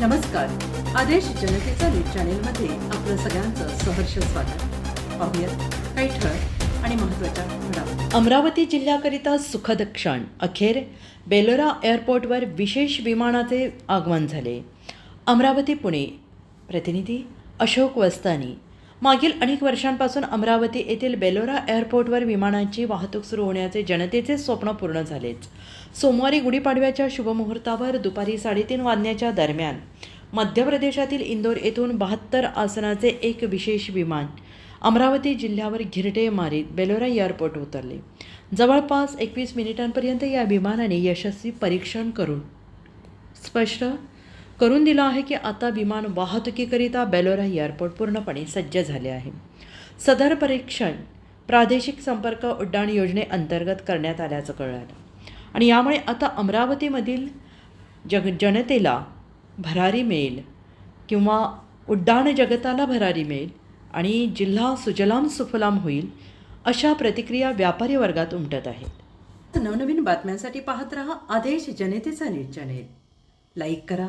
नमस्कार. आदेश जनतेचा न्यूज चॅनेलमध्ये आपलं सगळ्यांचं सहर्ष स्वागत. पाहूयात काही ठळक आणि महत्त्वाच्या घडामोडी. अमरावती जिल्ह्याकरिता सुखद क्षण. अखेर बेलोरा एअरपोर्टवर विशेष विमानाचे आगमन झाले. अमरावती पुणे. प्रतिनिधी अशोक वस्तानी. मागील अनेक वर्षांपासून अमरावती येथील बेलोरा एअरपोर्टवर विमानांची वाहतूक सुरू होण्याचे जनतेचे स्वप्न पूर्ण झालेच. सोमवारी गुढीपाडव्याच्या शुभमुहूर्तावर दुपारी साडेतीन वाजण्याच्या दरम्यान मध्य प्रदेशातील इंदोर येथून बहात्तर आसनाचे एक विशेष विमान अमरावती जिल्ह्यावर घिरटे मारीत बेलोरा एअरपोर्ट उतरले. जवळपास एकवीस मिनिटांपर्यंत या विमानाने यशस्वी परीक्षण करून स्पष्ट करून दिलं आहे की आता विमान वाहतुकीकरिता बेलोरा एअरपोर्ट पूर्णपणे सज्ज झाले आहे. सदर परीक्षण प्रादेशिक संपर्क उड्डाण योजनेअंतर्गत करण्यात आल्याचं कळलं. आणि यामुळे आता अमरावतीमधील जग जनतेला भरारी मिळेल किंवा उड्डाण जगताला भरारी मिळेल आणि जिल्हा सुजलाम सुफलाम होईल अशा प्रतिक्रिया व्यापारी वर्गात उमटत आहेत. नवनवीन बातम्यांसाठी पाहत रहा आदेश जनतेचा न्यूज चॅनेल. लाईक करा